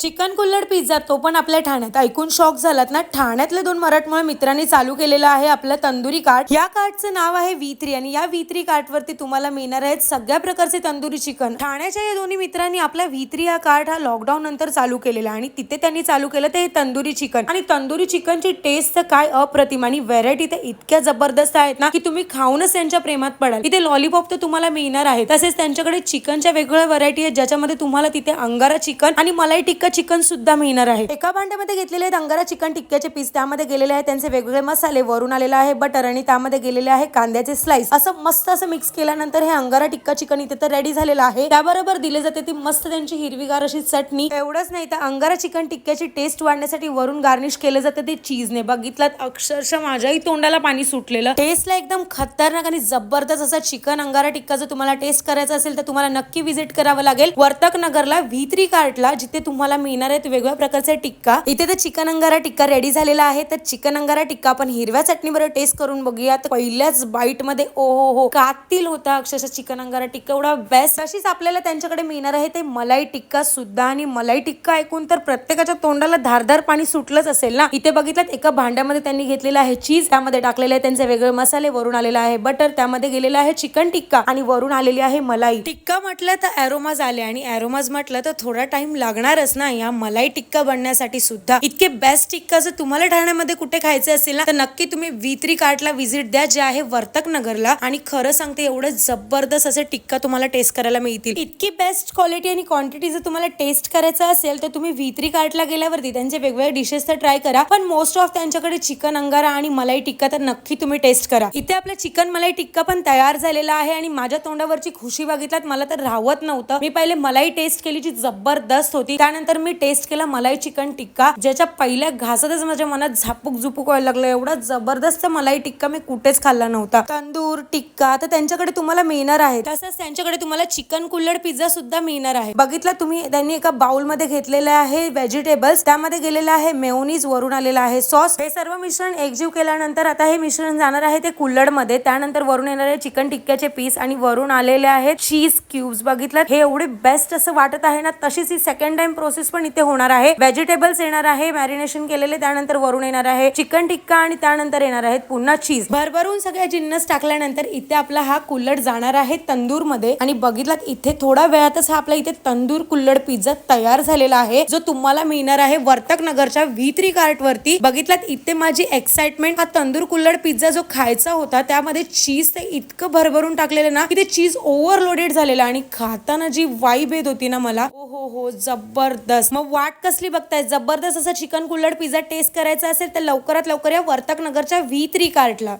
Chicken कुल्हड pizza तो पण आपल्या ठाण्यात. ऐकून शॉक झालात ना? ठाण्यातल्या दोन मराठमोळ्या मित्रांनी चालू केलेलं आहे आपलं तंदुरी कार्ट या कार्टचं नाव आहे वी थ्री आणि या व्ही थ्री कार्टवरती तुम्हाला मिळणार आहेत सगळ्या प्रकारचे तंदुरी चिकन. ठाण्याच्या या दोन्ही मित्रांनी आपला व्ही थ्री हा कार्ट हा लॉकडाऊन नंतर चालू केलेला आणि तिथे त्यांनी चालू केलं ते तंदुरी चिकन. आणि तंदुरी चिकनची टेस्ट तर काय अप्रतिम आणि व्हेरायटी तर इतक्या जबरदस्त आहेत ना की तुम्ही खाऊनच त्यांच्या प्रेमात पडाल. इथे लॉलीपॉप तर तुम्हाला मिळणार आहे तसेच त्यांच्याकडे चिकनच्या वेगवेगळ्या व्हरायटी आहेत ज्याच्यामध्ये तुम्हाला तिथे अंगारा चिकन आणि मलाई टिक्का चिकन सुद्धा मिळणार आहे. एका भांड्यामध्ये घेतलेले आहेत अंगारा चिकन टिक्क्याचे पीस त्यामध्ये गेलेले आहेत त्यांचे वेगवेगळे मसाले वरून आलेला आहे बटर आणि त्यामध्ये गेलेले आहे कांद्याचे स्लाइस असं मस्त असं मिक्स केल्यानंतर हे अंगारा टिक्का चिकन इथे तर रेडी झालेलं आहे. त्याबरोबर दिले जाते ती मस्त त्यांची हिरवीगार अशी चटणी. एवढंच नाही तर अंगारा चिकन टिक्क्याची टेस्ट वाढण्यासाठी वरून गार्निश केलं जातं ते चीजने बघितलं अक्षरशः माझ्याही तोंडाला पाणी सुटलेलं. टेस्टला एकदम खतरनाक आणि जबरदस्त असा चिकन अंगारा टिक्का जर तुम्हाला टेस्ट करायचा असेल तर तुम्हाला नक्की व्हिजिट करावं लागेल. वर्तक नगरला व्ही थ्री कार्टला जिथे तुम्हाला मिळणार आहेत वेगवेगळ्या प्रकारचे टिक्का. इथे तर चिकन अंगारा टिक्का रेडी झालेला आहे. तर चिकन अंगारा टिक्का आपण हिरव्या चटणीबरोबर टेस्ट करून बघूया. तर पहिल्याच बाईटमध्ये ओ हो हो कातील होता अक्षरशः चिकन अंगारा टिक्का. एवढा बेस्ट अशीच आपल्याला त्यांच्याकडे मिळणार आहे ते मलाई टिक्का सुद्धा. आणि मलाई टिक्का ऐकून तर प्रत्येकाच्या तोंडाला धारधार पाणी सुटलंच असेल ना? इथे बघितलं एका भांड्यामध्ये त्यांनी घेतलेलं आहे चीज त्यामध्ये टाकलेले आहे त्यांचे वेगळे मसाले वरून आलेला आहे बटर त्यामध्ये गेलेला आहे चिकन टिक्का आणि वरून आलेली आहे मलाई. टिक्का म्हटलं तर ॲरोमाज आले. आणि ॲरोमाज म्हटलं तर थोडा टाइम लागणारच ना? या मलाई टिक्का बनण्यासाठी सुद्धा. इतके बेस्ट टिक्का जर तुम्हाला ठाण्यामध्ये कुठे खायचे असेल ना तर नक्की तुम्ही व्ही थ्री कार्टला व्हिजिट द्या जे आहे वर्तक नगरला. आणि खरं सांगते एवढं जबरदस्त असे टिक्का तुम्हाला टेस्ट करायला मिळतील. इतकी बेस्ट क्वालिटी आणि क्वांटिटी जर तुम्हाला टेस्ट करायचं असेल तर तुम्ही व्ही कार्टला गेल्यावरती त्यांचे वेगवेगळे डिशेस तर ट्राय करा. पण मोस्ट ऑफ त्यांच्याकडे चिकन अंगारा आणि मलाई टिक्का तर नक्की तुम्ही टेस्ट करा. इथे आपला चिकन मलाई टिक्का पण तयार झालेला आहे आणि माझ्या तोंडावरची खुशी बघितल्यात मला तर राहत नव्हतं. मी पहिले मलाई टेस्ट केली जी जबरदस्त होती. त्यानंतर मी टेस्ट केला मलाई चिकन टिक्का ज्याच्या पहिल्या घासातच माझ्या मनात झापूक झुपूक व्हायला लागलं. एवढा जबरदस्त मलाई टिक्का मी कुठेच खाल्ला नव्हता. तंदूर टिक्का तर त्यांच्याकडे तुम्हाला मिळणार आहे. तसंच त्यांच्याकडे तुम्हाला चिकन कुल्लड पिझ्झा सुद्धा मिळणार आहे. बघितला तुम्ही त्यांनी एका बाउलमध्ये घेतलेले आहे व्हेजिटेबल्स त्यामध्ये गेलेलं आहे मेओनीज वरून आलेला आहे सॉस हे सर्व मिश्रण एकजीव केल्यानंतर आता हे मिश्रण जाणार आहे ते कुल्लडमध्ये त्यानंतर वरून येणारे चिकन टिक्क्याचे पीस आणि वरून आलेले आहेत चीज क्यूब्स बघितलं? हे एवढे बेस्ट असं वाटत आहे ना तशीच ही सेकंड टाइम प्रोसेस पण इथे होणार आहे. व्हेजिटेबल्स येणार आहे मॅरिनेशन केलेले त्यानंतर वरून येणार आहे. चिकन टिक्का आणि त्यानंतर येणार आहेत पुन्हा चीज भरभरून सगळ्या जिन्नस टाकल्यानंतर इथे आपला हा कुल्लड जाणार आहे तंदूरमध्ये आणि बघितलात इथे थोडा वेळातच हा आपला इथे तंदूर कुल्लड पिझ्झा तयार झालेला आहे जो तुम्हाला मिळणार आहे वर्तक नगरच्या व्ही थ्री कार्ट वरती. बघितलात इथे माझी एक्साइटमेंट हा तंदूर कुल्लड पिझ्झा जो खायचा होता त्यामध्ये चीज ते इतकं भरभरून टाकलेलं ना की ते चीज ओव्हरलोडेड झालेलं. आणि खाताना जी वाईब येत होती ना मला ओ हो हो जबरदस्त. मग वाट कसली बघताय? जबरदस्त असं चिकन कुल्लड पिझ्झा टेस्ट करायचा असेल तर लवकरात लवकर या वर्तक नगरच्या व्ही थ्री कार्टला.